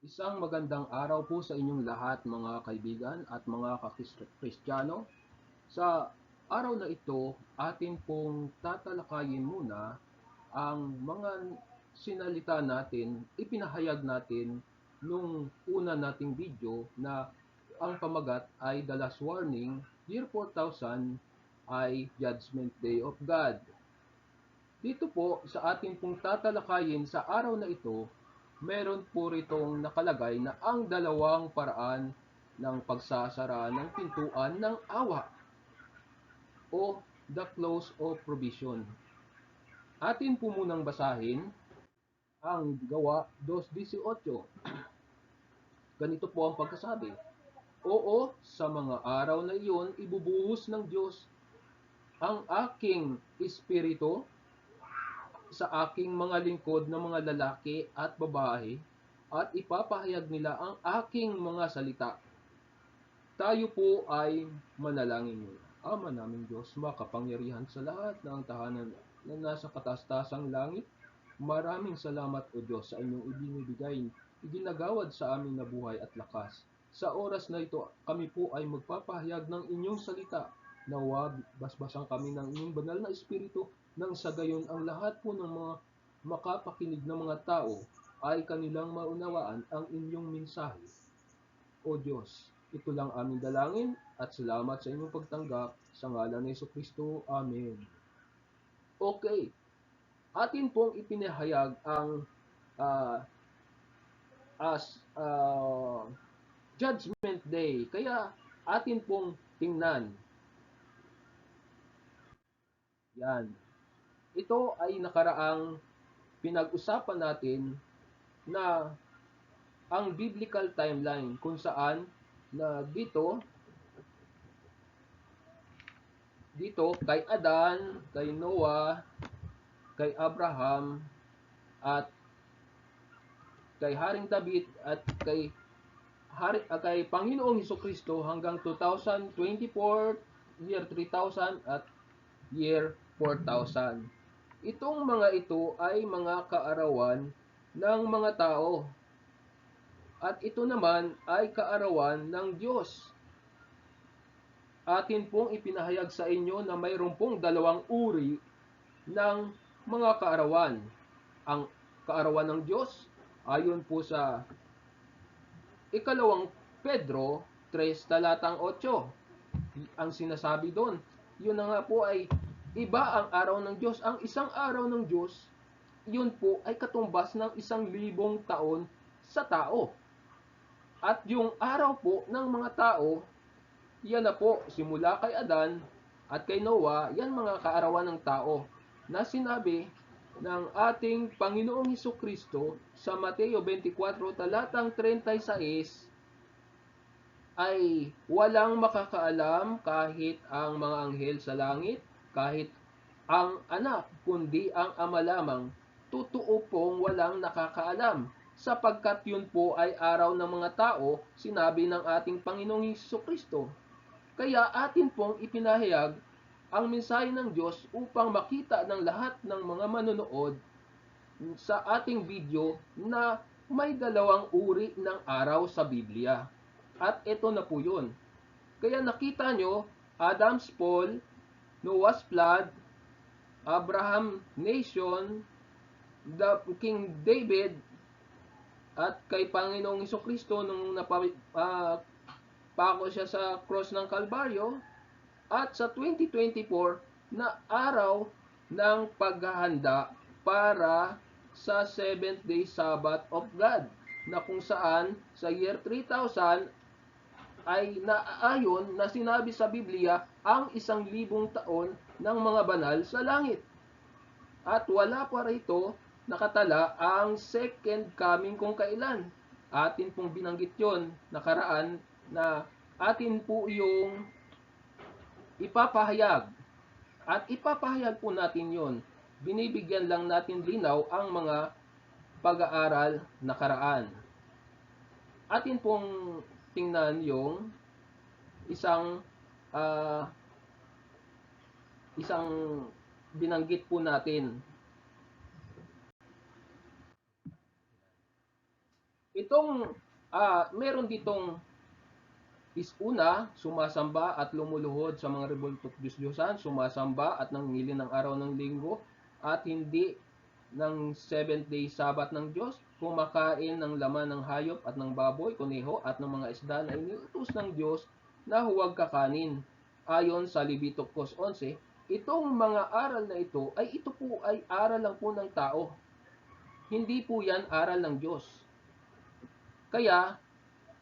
Isang magandang araw po sa inyong lahat mga kaibigan at mga kakristyano. Sa araw na ito, atin pong tatalakayin muna ang mga sinalita natin, ipinahayag natin nung una nating video na ang pamagat ay The Last Warning, Year 4000 ay Judgment Day of God. Dito po sa ating pong tatalakayin sa araw na ito, meron po ritong nakalagay na ang dalawang paraan ng pagsasara ng pintuan ng awa o the close of provision. Atin po munang basahin ang gawa 2.18. Ganito po ang pagkasabi. Oo, sa mga araw na iyon, ibubuhos ng Diyos ang aking espiritu sa aking mga lingkod na mga lalaki at babae at ipapahayag nila ang aking mga salita. Tayo po ay manalangin muna. Ama naming Diyos, makapangyarihan sa lahat ng tahanan na nasa katastasang langit. Maraming salamat o Diyos sa inyong ibinibigay, iginagawad sa amin na buhay at lakas. Sa oras na ito, kami po ay magpapahayag ng inyong salita. Nawa, basbasan kami ng inyong banal na espiritu nang sa gayon ang lahat po ng mga makapakinig ng mga tao ay kanilang maunawaan ang inyong mensahe. O Diyos, ito lang aming dalangin at salamat sa inyong pagtanggap sa ngalan ni Kristo. Amen. Okay. Atin pong ipinahayag ang uh, as uh, Judgment Day. Kaya atin pong tingnan. Yan. Ito ay nakaraang pinag-usapan natin na ang biblical timeline kung saan na dito dito kay Adan, kay Noah, kay Abraham at kay Haring David at kay Hari, uh, kay Panginoong Heso Kristo hanggang 2024, year 3000 at year 4000. Itong mga ito ay mga kaarawan ng mga tao. At ito naman ay kaarawan ng Diyos. Atin pong ipinahayag sa inyo na mayroon pong dalawang uri ng mga kaarawan. Ang kaarawan ng Diyos, ayon po sa ikalawang Pedro 3 talatang 8. Ang sinasabi doon, yun na nga po ay Iba ang araw ng Diyos. Ang isang araw ng Diyos, yun po ay katumbas ng isang libong taon sa tao. At yung araw po ng mga tao, yan na po, simula kay Adan at kay Noah, yan mga kaarawan ng tao na sinabi ng ating Panginoong Heso Kristo sa Mateo 24 talatang 36 ay walang makakaalam kahit ang mga anghel sa langit kahit ang anak, kundi ang ama lamang, totoo pong walang nakakaalam, sapagkat yun po ay araw ng mga tao, sinabi ng ating Panginoong Hesus Kristo. Kaya atin pong ipinahayag ang mensahe ng Diyos upang makita ng lahat ng mga manonood sa ating video na may dalawang uri ng araw sa Biblia. At ito na po yun. Kaya nakita nyo, Adam's fall, Noah's flood, Abraham nation, the King David, at kay Panginoong Iso Kristo nung napako uh, siya sa cross ng Kalbaryo, at sa 2024 na araw ng paghahanda para sa 7th day Sabbath of God na kung saan sa year 3000 ay naaayon na sinabi sa Biblia ang isang libong taon ng mga banal sa langit. At wala pa rito nakatala ang second coming kung kailan. Atin pong binanggit yon nakaraan na atin po yung ipapahayag. At ipapahayag po natin yon. Binibigyan lang natin linaw ang mga pag-aaral nakaraan. Atin pong tingnan yung isang uh, isang binanggit po natin. itong ah, meron ditong is una, sumasamba at lumuluhod sa mga rebultok Diyos-Diyosan, sumasamba at nangingili ng araw ng linggo at hindi ng seventh day Sabbath ng Diyos, kumakain ng laman ng hayop at ng baboy, kuneho at ng mga isda na iniutos ng Diyos na huwag kakanin. Ayon sa Leviticus 11, itong mga aral na ito ay ito po ay aral lang po ng tao. Hindi po yan aral ng Diyos. Kaya,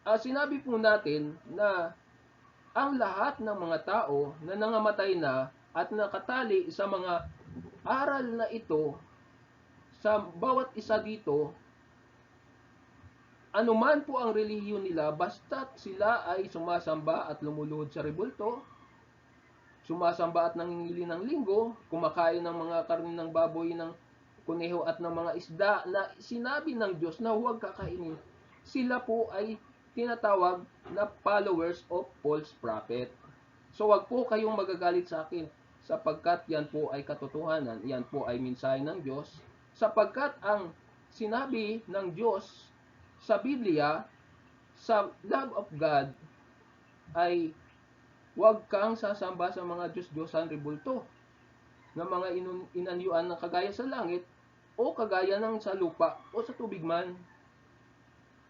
ah, sinabi po natin na ang lahat ng mga tao na nangamatay na at nakatali sa mga aral na ito sa bawat isa dito, anuman po ang relihiyon nila, basta't sila ay sumasamba at lumuluhod sa rebulto, sumasamba at nangingili ng linggo, kumakain ng mga karne ng baboy, ng kuneho at ng mga isda na sinabi ng Diyos na huwag kakainin, sila po ay tinatawag na followers of false prophet. So wag po kayong magagalit sa akin sapagkat yan po ay katotohanan, yan po ay mensahe ng Diyos, sapagkat ang sinabi ng Diyos sa Biblia, sa love of God, ay huwag kang sasamba sa mga Diyos-Diyosan ribulto na mga inanyuan ng kagaya sa langit o kagaya ng sa lupa o sa tubig man.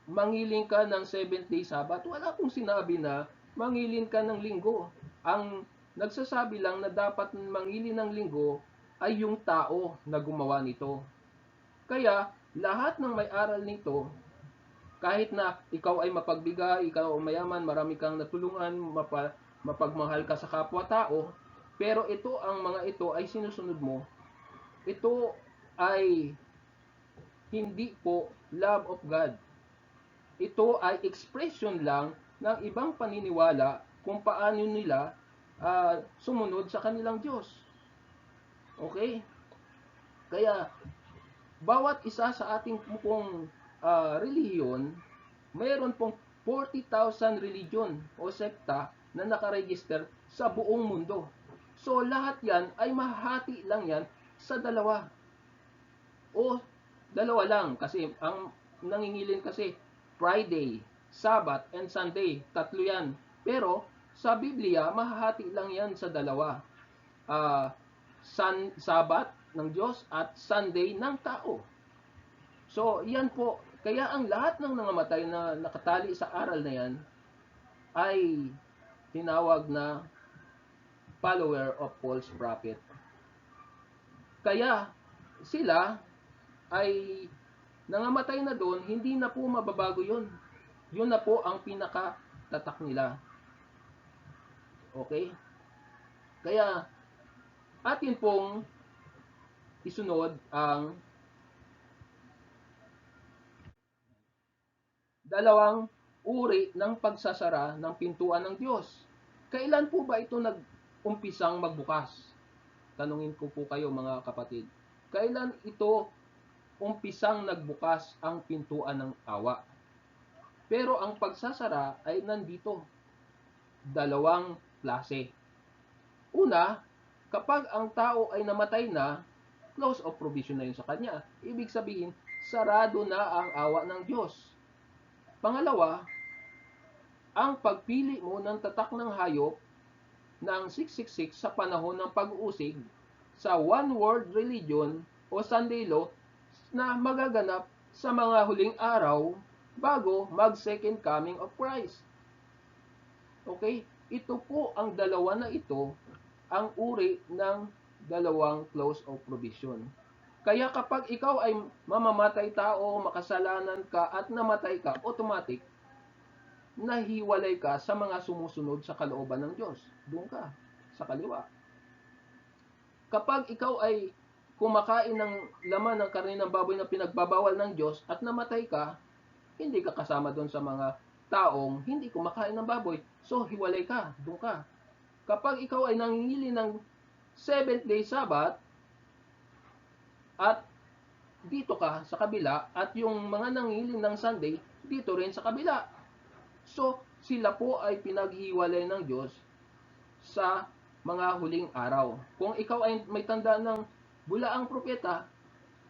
Mangiling ka ng seventh day Sabbath. Wala pong sinabi na mangilin ka ng linggo. Ang nagsasabi lang na dapat mangili ng linggo ay yung tao na gumawa nito. Kaya, lahat ng may aral nito, kahit na ikaw ay mapagbigay, ikaw ay mayaman, marami kang natulungan, mapa, mapagmahal ka sa kapwa-tao, pero ito, ang mga ito ay sinusunod mo, ito ay hindi po love of God. Ito ay expression lang ng ibang paniniwala kung paano nila ah, sumunod sa kanilang Diyos. Okay? Kaya, bawat isa sa ating pong ah, relihiyon, mayroon pong 40,000 religion o sekta na nakaregister sa buong mundo. So, lahat yan ay mahati lang yan sa dalawa. O, dalawa lang. Kasi, ang nangingilin kasi, Friday, Sabbath, and Sunday. Tatlo yan. Pero, sa Biblia, mahahati lang yan sa dalawa. Ah, Sun, Sabbath ng Diyos at Sunday ng tao. So, yan po. Kaya ang lahat ng nangamatay na nakatali sa aral na yan ay tinawag na follower of false prophet. Kaya sila ay nangamatay na doon, hindi na po mababago yun. Yun na po ang pinaka-tatak nila. Okay? Kaya, atin pong isunod ang dalawang uri ng pagsasara ng pintuan ng Diyos. Kailan po ba ito nag-umpisang magbukas? Tanungin ko po kayo mga kapatid. Kailan ito umpisang nagbukas ang pintuan ng awa? Pero ang pagsasara ay nandito. Dalawang klase. Una, kapag ang tao ay namatay na, close of provision na yun sa kanya. Ibig sabihin, sarado na ang awa ng Diyos. Pangalawa, ang pagpili mo ng tatak ng hayop ng 666 sa panahon ng pag-uusig sa one world religion o Sunday law na magaganap sa mga huling araw bago mag second coming of Christ. Okay? Ito po ang dalawa na ito ang uri ng dalawang close of provision. Kaya kapag ikaw ay mamamatay tao, makasalanan ka at namatay ka, automatic, nahiwalay ka sa mga sumusunod sa kalooban ng Diyos. Doon ka, sa kaliwa. Kapag ikaw ay kumakain ng laman ng karne ng baboy na pinagbabawal ng Diyos at namatay ka, hindi ka kasama doon sa mga taong hindi kumakain ng baboy. So, hiwalay ka, doon ka. Kapag ikaw ay nangingili ng seventh day Sabbath, at dito ka sa kabila, at yung mga nangingili ng Sunday, dito rin sa kabila. So, sila po ay pinaghiwalay ng Diyos sa mga huling araw. Kung ikaw ay may tanda ng bulaang propeta,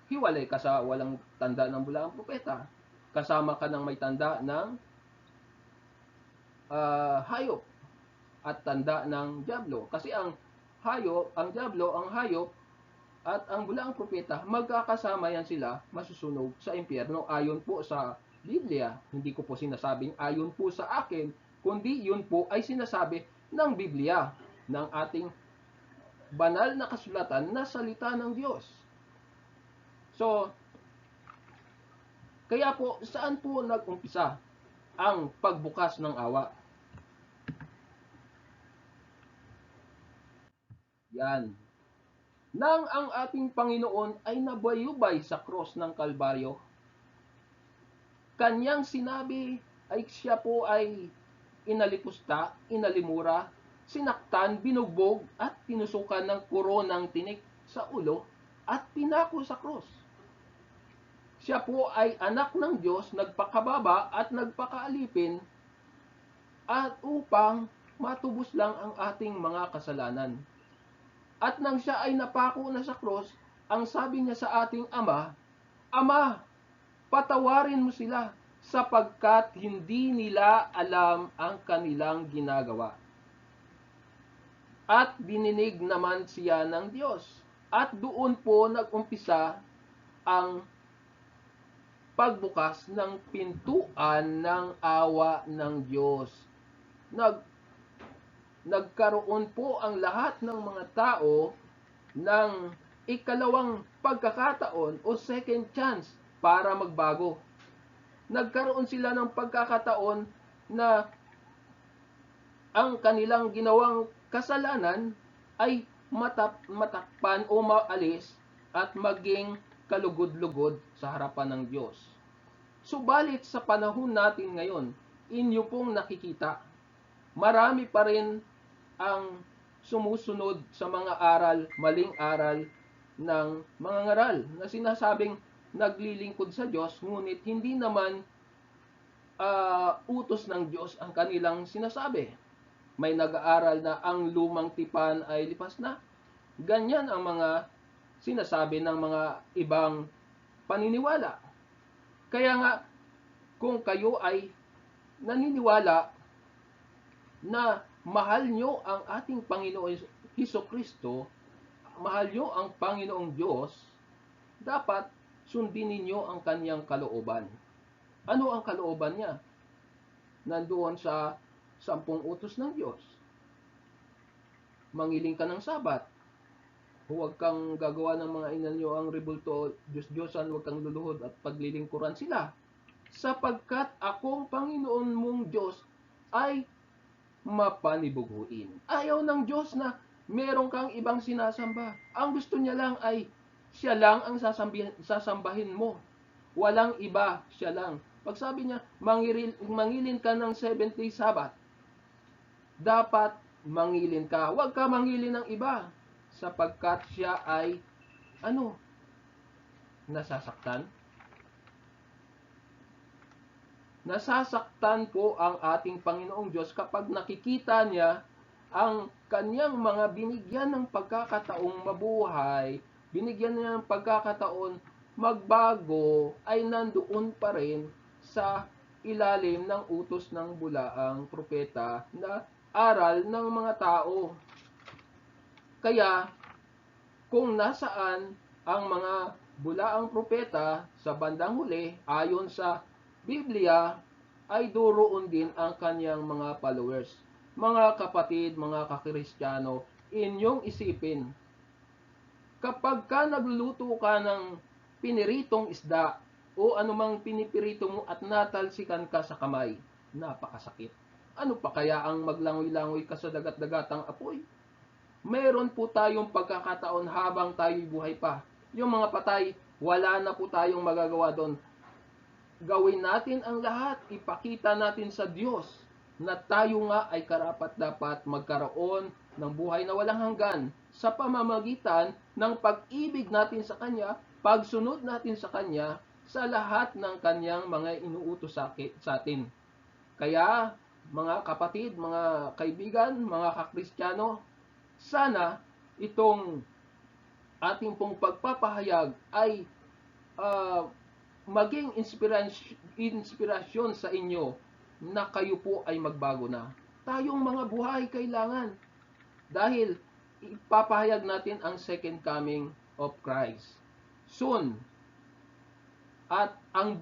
hiwalay ka sa walang tanda ng bulaang propeta. kasama ka ng may tanda ng ah, hayop at tanda ng Diablo. Kasi ang hayop, ang Diablo, ang hayop at ang bulaang propeta, magkakasama yan sila masusunog sa impyerno ayon po sa Biblia. Hindi ko po sinasabing ayon po sa akin, kundi yun po ay sinasabi ng Biblia, ng ating banal na kasulatan na salita ng Diyos. So, kaya po, saan po nag-umpisa ang pagbukas ng awa? Yan. Nang ang ating Panginoon ay nabayubay sa cross ng Kalbaryo, kanyang sinabi ay siya po ay inalipusta, inalimura, sinaktan, binugbog at tinusukan ng koronang tinik sa ulo at pinako sa cross. Siya po ay anak ng Diyos, nagpakababa at nagpakaalipin at upang matubos lang ang ating mga kasalanan. At nang siya ay napako na sa cross, ang sabi niya sa ating Ama, Ama, patawarin mo sila sapagkat hindi nila alam ang kanilang ginagawa. At bininig naman siya ng Diyos. At doon po nag-umpisa ang pagbukas ng pintuan ng awa ng Diyos. Nag nagkaroon po ang lahat ng mga tao ng ikalawang pagkakataon o second chance para magbago. Nagkaroon sila ng pagkakataon na ang kanilang ginawang kasalanan ay matap, matakpan o maalis at maging kalugod-lugod sa harapan ng Diyos. Subalit sa panahon natin ngayon, inyo pong nakikita, marami pa rin ang sumusunod sa mga aral, maling aral ng mga ngaral na sinasabing naglilingkod sa Diyos, ngunit hindi naman ah, utos ng Diyos ang kanilang sinasabi. May nag-aaral na ang lumang tipan ay lipas na. Ganyan ang mga sinasabi ng mga ibang paniniwala. Kaya nga, kung kayo ay naniniwala na mahal nyo ang ating Panginoon Heso Kristo, mahal nyo ang Panginoong Diyos, dapat sundin ninyo ang kanyang kalooban. Ano ang kalooban niya? Nandoon sa sampung utos ng Diyos. Mangiling ka ng sabat. Huwag kang gagawa ng mga inanyo ang rebulto, Diyos-Diyosan, huwag kang luluhod at paglilingkuran sila. Sapagkat akong Panginoon mong Diyos ay mapanibuguin. Ayaw ng Diyos na meron kang ibang sinasamba. Ang gusto niya lang ay siya lang ang sasambahin mo. Walang iba, siya lang. Pag sabi niya, mangiril, mangilin ka ng 70 sabat, dapat mangilin ka. Huwag ka mangilin ng iba sapagkat siya ay ano? Nasasaktan? Nasasaktan po ang ating Panginoong Diyos kapag nakikita niya ang kanyang mga binigyan ng pagkakataong mabuhay, binigyan niya ng pagkakataon magbago, ay nandoon pa rin sa ilalim ng utos ng bulaang propeta na aral ng mga tao. Kaya, kung nasaan ang mga bulaang propeta sa bandang huli, ayon sa Biblia, ay doroon din ang kanyang mga followers. Mga kapatid, mga kakristyano, inyong isipin, kapag ka nagluluto ka ng piniritong isda o anumang pinipirito mo at natalsikan ka sa kamay, napakasakit. Ano pa kaya ang maglangoy-langoy ka sa dagat-dagatang apoy? Meron po tayong pagkakataon habang tayo'y buhay pa. Yung mga patay, wala na po tayong magagawa doon. Gawin natin ang lahat, ipakita natin sa Diyos na tayo nga ay karapat dapat magkaroon ng buhay na walang hanggan sa pamamagitan ng pag-ibig natin sa Kanya, pagsunod natin sa Kanya sa lahat ng Kanyang mga inuutos sa atin. Kaya, mga kapatid, mga kaibigan, mga kakristyano, sana itong ating pong pagpapahayag ay ah, maging inspirasyon sa inyo na kayo po ay magbago na. Tayong mga buhay kailangan. Dahil ipapahayag natin ang second coming of Christ. Soon. At ang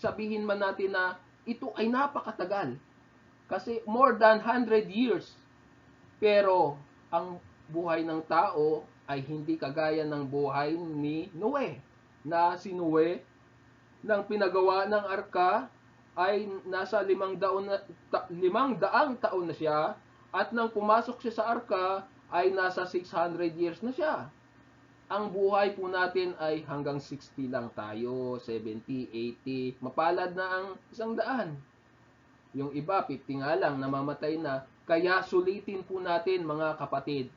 sabihin man natin na ito ay napakatagal. Kasi more than 100 years. Pero ang buhay ng tao ay hindi kagaya ng buhay ni Noe. Na si Noe, nang pinagawa ng arka, ay nasa limang, daon na, ta, limang daang taon na siya. At nang pumasok siya sa arka, ay nasa 600 years na siya. Ang buhay po natin ay hanggang 60 lang tayo, 70, 80, mapalad na ang isang daan. Yung iba, 50 nga lang, namamatay na. Kaya sulitin po natin mga kapatid.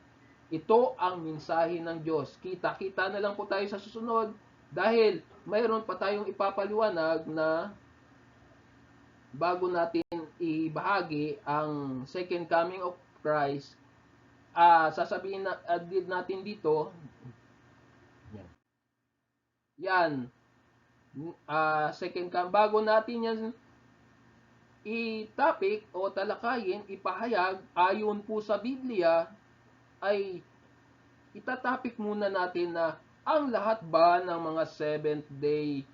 Ito ang mensahe ng Diyos. Kita-kita na lang po tayo sa susunod dahil mayroon pa tayong ipapaliwanag na bago natin ibahagi ang second coming of Christ, ah sasabihin na uh, natin dito, yan. Yan. ah second coming, bago natin yan i-topic o talakayin, ipahayag ayon po sa Biblia ay itatapik muna natin na ang lahat ba ng mga seventh day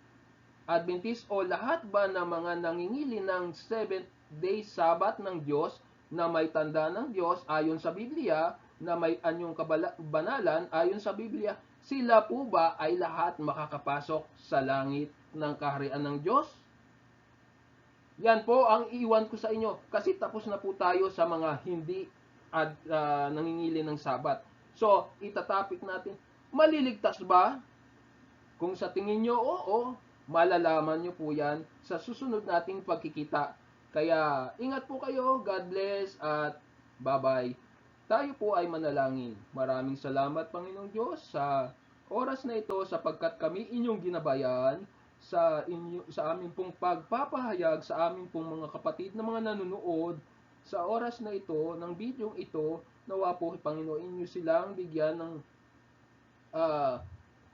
Adventist o lahat ba ng mga nangingili ng seventh day Sabbath ng Diyos na may tanda ng Diyos ayon sa Biblia na may anyong kabanalan ayon sa Biblia sila po ba ay lahat makakapasok sa langit ng kaharian ng Diyos? Yan po ang iwan ko sa inyo kasi tapos na po tayo sa mga hindi at uh, nangingili ng sabat. So, itatapik natin, maliligtas ba? Kung sa tingin nyo, oo, malalaman nyo po yan sa susunod nating pagkikita. Kaya, ingat po kayo, God bless, at bye-bye. Tayo po ay manalangin. Maraming salamat, Panginoong Diyos, sa oras na ito sapagkat kami inyong ginabayan sa inyo sa aming pong pagpapahayag sa aming pong mga kapatid na mga nanonood sa oras na ito ng video ito nawa po Panginoon inyo silang bigyan ng uh,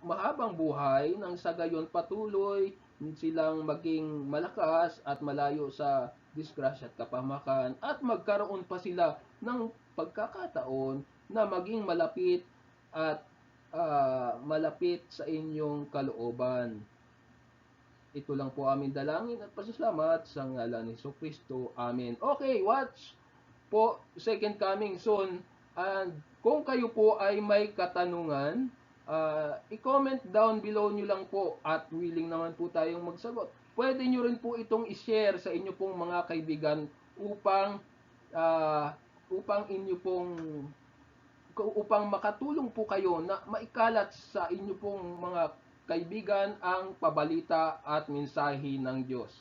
mahabang buhay nang sa gayon patuloy silang maging malakas at malayo sa disgrasya at kapamakan at magkaroon pa sila ng pagkakataon na maging malapit at uh, malapit sa inyong kalooban. Ito lang po aming dalangin at pasasalamat sa ngalan ni So Kristo. Amen. Okay, watch po second coming soon. And kung kayo po ay may katanungan, uh, i-comment down below nyo lang po at willing naman po tayong magsagot. Pwede nyo rin po itong i-share sa inyo pong mga kaibigan upang uh, upang inyo pong upang makatulong po kayo na maikalat sa inyo pong mga kaibigan ang pabalita at mensahe ng Diyos.